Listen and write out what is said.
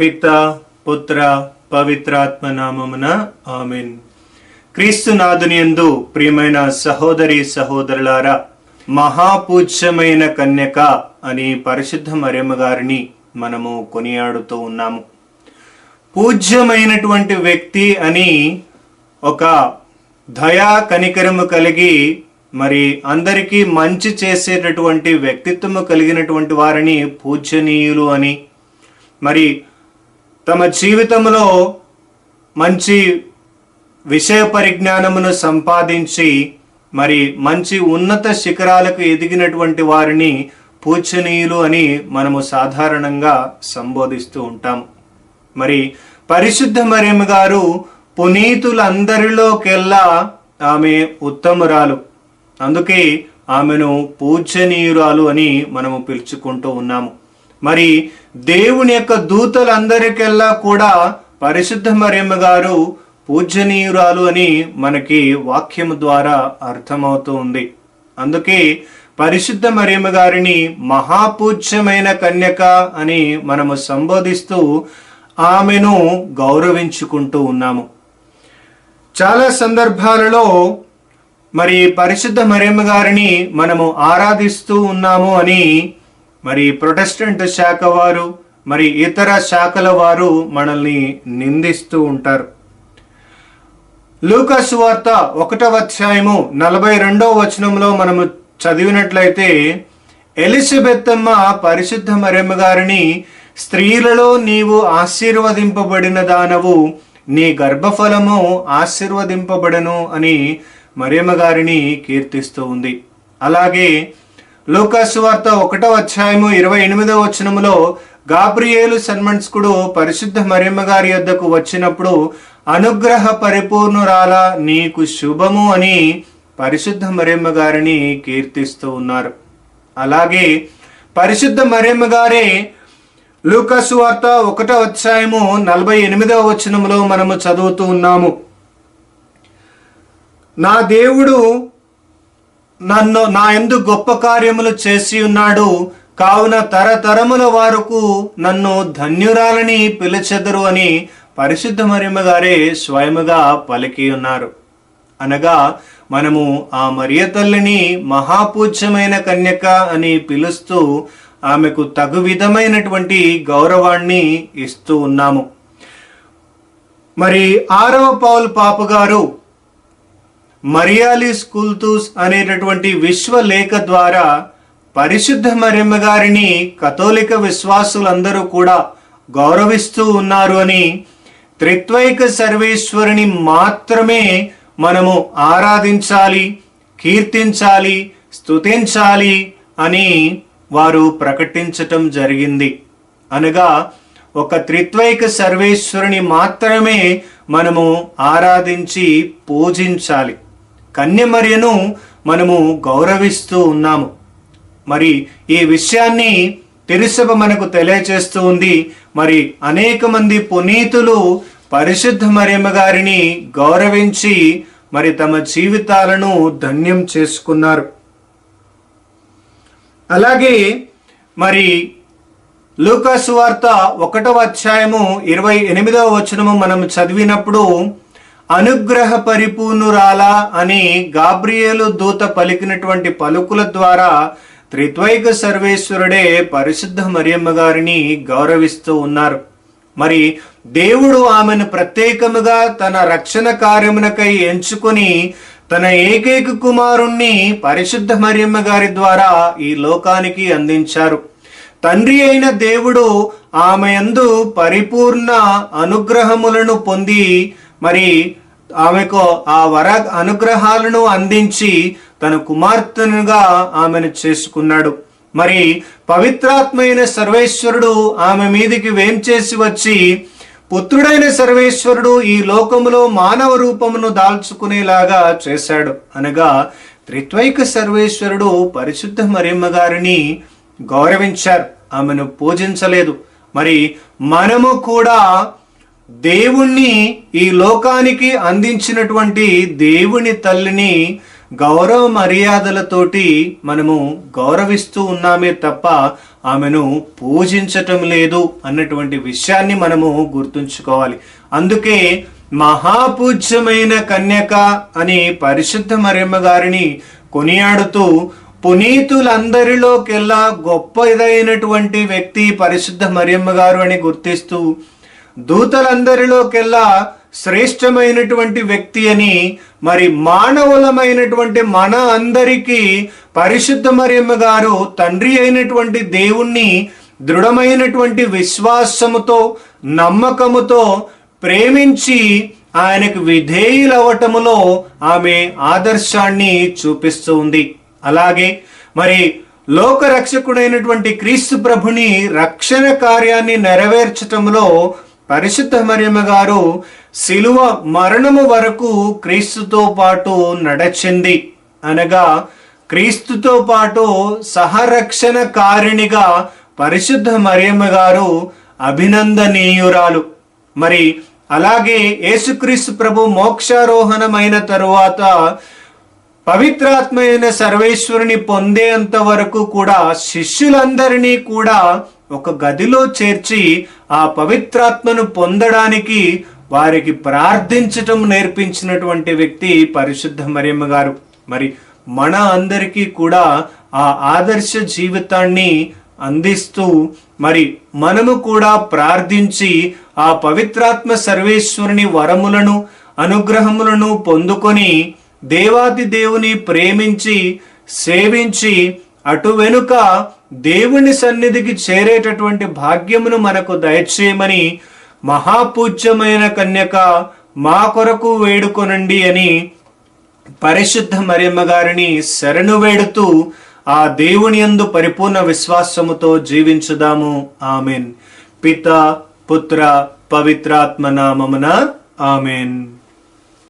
పిత పుత్ర పవిత్రాత్మ నామమున ఆమెన్. క్రీస్తునాథుని నాదునియందు ప్రియమైన సహోదరి సహోదరులారా మహాపూజ్యమైన కన్యక అని పరిశుద్ధ మరేమ గారిని మనము కొనియాడుతూ ఉన్నాము. పూజ్యమైనటువంటి వ్యక్తి అని ఒక దయా కనికరము కలిగి మరి అందరికీ మంచి చేసేటటువంటి వ్యక్తిత్వము కలిగినటువంటి వారిని పూజ్యనీయులు అని మరి తమ జీవితంలో మంచి విషయ పరిజ్ఞానమును సంపాదించి మరి మంచి ఉన్నత శిఖరాలకు ఎదిగినటువంటి వారిని పూజనీయులు అని మనము సాధారణంగా సంబోధిస్తూ ఉంటాం. మరి పరిశుద్ధ మరియమ్మ గారు పునీతులందరిలోకెల్లా ఆమె ఉత్తమురాలు. అందుకే ఆమెను పూజనీయురాలు అని మనము పిలుచుకుంటూ ఉన్నాము. మరి దేవుని యొక్క దూతలందరికెల్లా కూడా పరిశుద్ధ మరియమ్మ గారు పూజనీయురాలు అని మనకి వాక్యము ద్వారా అర్థమవుతూ ఉంది. అందుకే పరిశుద్ధ మరియమ్మ గారిని మహాపూజ్యమైన కన్యక అని మనము సంబోధిస్తూ ఆమెను గౌరవించుకుంటూ ఉన్నాము. చాలా సందర్భాలలో మరి పరిశుద్ధ మరియమ్మ గారిని మనము ఆరాధిస్తూ ఉన్నాము అని మరి ప్రొటెస్టెంట్ శాఖ వారు మరి ఇతర శాఖల వారు మనల్ని నిందిస్తూ ఉంటారు. లూకస్ వార్త ఒకటవ అధ్యాయము నలభై రెండవ వచనంలో మనము చదివినట్లయితే ఎలిజబెత్తమ్మ పరిశుద్ధ మరెమ్మ గారిని స్త్రీలలో నీవు ఆశీర్వదింపబడిన దానవు నీ గర్భఫలము ఆశీర్వదింపబడను అని మరియమ్మ గారిని కీర్తిస్తూ ఉంది. అలాగే లూకాసు వార్త ఒకటో అధ్యాయము ఇరవై ఎనిమిదవ వచనములో గాబ్రియేలు సన్మన్స్కుడు పరిశుద్ధ మరియమ్మ గారి యొద్దకు వచ్చినప్పుడు అనుగ్రహ పరిపూర్ణురాల నీకు శుభము అని పరిశుద్ధ మరియమ్మ గారిని కీర్తిస్తూ ఉన్నారు. అలాగే పరిశుద్ధ మరియమ్మ గారే లూకాసు వార్త ఒకటో అధ్యాయము నలభై ఎనిమిదవ వచనములో మనము చదువుతూ ఉన్నాము. నా దేవుడు నన్ను నా ఎందు గొప్ప కార్యములు చేసి ఉన్నాడు. కావున తరతరముల వరకు నన్ను ధన్యురాలని పిలిచెదరు అని పరిశుద్ధ మరియమ్మ గారే స్వయముగా పలికి ఉన్నారు. అనగా మనము ఆ మరియ తల్లిని మహాపూజ్యమైన కన్యక అని పిలుస్తూ ఆమెకు తగు విధమైనటువంటి గౌరవాన్ని ఇస్తూ ఉన్నాము. మరి ఆరవ పౌల్ పాప గారు మరియాలి స్కూల్తూస్ అనేటటువంటి విశ్వలేఖ ద్వారా పరిశుద్ధ మరియమ్మ గారిని కథోలిక విశ్వాసులందరూ కూడా గౌరవిస్తూ ఉన్నారు అని త్రిత్వైక సర్వేశ్వరుని మాత్రమే మనము ఆరాధించాలి కీర్తించాలి స్తుతించాలి అని వారు ప్రకటించటం జరిగింది. అనగా ఒక త్రిత్వైక సర్వేశ్వరుని మాత్రమే మనము ఆరాధించి పూజించాలి. కన్యమర్యను మనము గౌరవిస్తూ ఉన్నాము. మరి ఈ విషయాన్ని తిరుసభ మనకు తెలియచేస్తూ ఉంది. మరి అనేక మంది పునీతులు పరిశుద్ధ మరియమ్మ గారిని గౌరవించి మరి తమ జీవితాలను ధన్యం చేసుకున్నారు. అలాగే మరి లూకాసు వార్త ఒకటవ అధ్యాయము ఇరవై ఎనిమిదవ వచనము మనం చదివినప్పుడు అనుగ్రహ పరిపూర్ణురాలా అని గాబ్రియేలు దూత పలికినటువంటి పలుకుల ద్వారా త్రిత్వైక సర్వేశ్వరుడే పరిశుద్ధ మరియమ్మ గారిని గౌరవిస్తూ ఉన్నారు. మరి దేవుడు ఆమెను ప్రత్యేకముగా తన రక్షణ కార్యమునకై ఎంచుకొని తన ఏకైక కుమారుణ్ణి పరిశుద్ధ మరియమ్మ గారి ద్వారా ఈ లోకానికి అందించారు. తండ్రి అయిన దేవుడు ఆమె యందు పరిపూర్ణ అనుగ్రహములను పొంది మరి ఆమెకు ఆ వర అనుగ్రహాలను అందించి తన కుమార్తెనుగా ఆమెను చేసుకున్నాడు. మరి పవిత్రాత్మైన సర్వేశ్వరుడు ఆమె మీదికి వేంచేసి వచ్చి పుత్రుడైన సర్వేశ్వరుడు ఈ లోకములో మానవ రూపమును దాల్చుకునేలాగా చేశాడు. అనగా త్రిత్వైక సర్వేశ్వరుడు పరిశుద్ధ మరియమ్మ గారిని గౌరవించారు. ఆమెను పూజించలేదు. మరి మనము కూడా దేవుణ్ణి ఈ లోకానికి అందించినటువంటి దేవుని తల్లిని గౌరవ మర్యాదలతోటి మనము గౌరవిస్తూ ఉన్నామే తప్ప ఆమెను పూజించటం లేదు అన్నటువంటి విషయాన్ని మనము గుర్తుంచుకోవాలి. అందుకే మహాపూజ్యమైన కన్యక అని పరిశుద్ధ మరియమ్మ గారిని కొనియాడుతూ పునీతులందరిలోకెల్లా గొప్పదైనటువంటి వ్యక్తి పరిశుద్ధ మరియమ్మ గారు అని గుర్తిస్తూ దూతలందరిలోకెల్లా శ్రేష్టమైనటువంటి వ్యక్తి అని మరి మానవులమైనటువంటి మన అందరికీ పరిశుద్ధ మరియమ్మ గారు తండ్రి అయినటువంటి దేవుణ్ణి దృఢమైనటువంటి విశ్వాసముతో నమ్మకముతో ప్రేమించి ఆయనకు విధేయులవటములో ఆమె ఆదర్శాన్ని చూపిస్తూ ఉంది. అలాగే మరి లోక రక్షకుడైనటువంటి క్రీస్తు ప్రభుని రక్షణ కార్యాన్ని నెరవేర్చటంలో పరిశుద్ధ మరియమ్మ గారు శిలువ మరణము వరకు క్రీస్తుతో పాటు నడచింది. అనగా క్రీస్తుతో పాటు సహరక్షణ కారిణిగా పరిశుద్ధ మరియమ్మ గారు అభినందనీయురాలు. మరి అలాగే యేసుక్రీస్తు ప్రభు మోక్షారోహణమైన తరువాత పవిత్రాత్మైన సర్వేశ్వరుని పొందేంత వరకు కూడా శిష్యులందరినీ కూడా ఒక గదిలో చేర్చి ఆ పవిత్రాత్మను పొందడానికి వారికి ప్రార్థించటం నేర్పించినటువంటి వ్యక్తి పరిశుద్ధ మరియమ్మ గారు. మరి మన అందరికీ కూడా ఆ ఆదర్శ జీవితాన్ని అందిస్తూ మరి మనము కూడా ప్రార్థించి ఆ పవిత్రాత్మ సర్వేశ్వరుని వరములను అనుగ్రహములను పొందుకొని దేవాది దేవుని ప్రేమించి సేవించి అటు వెనుక దేవుని సన్నిధికి చేరేటటువంటి భాగ్యమును మనకు దయచేయమని మహాపూజ్యమైన కన్యక మా కొరకు వేడుకొనండి అని పరిశుద్ధ మరియమ్మ గారిని శరణు వేడుతూ ఆ దేవుని యందు పరిపూర్ణ విశ్వాసముతో జీవించుదాము. ఆమెన్. పిత పుత్ర పవిత్రాత్మ నామమున ఆమెన్.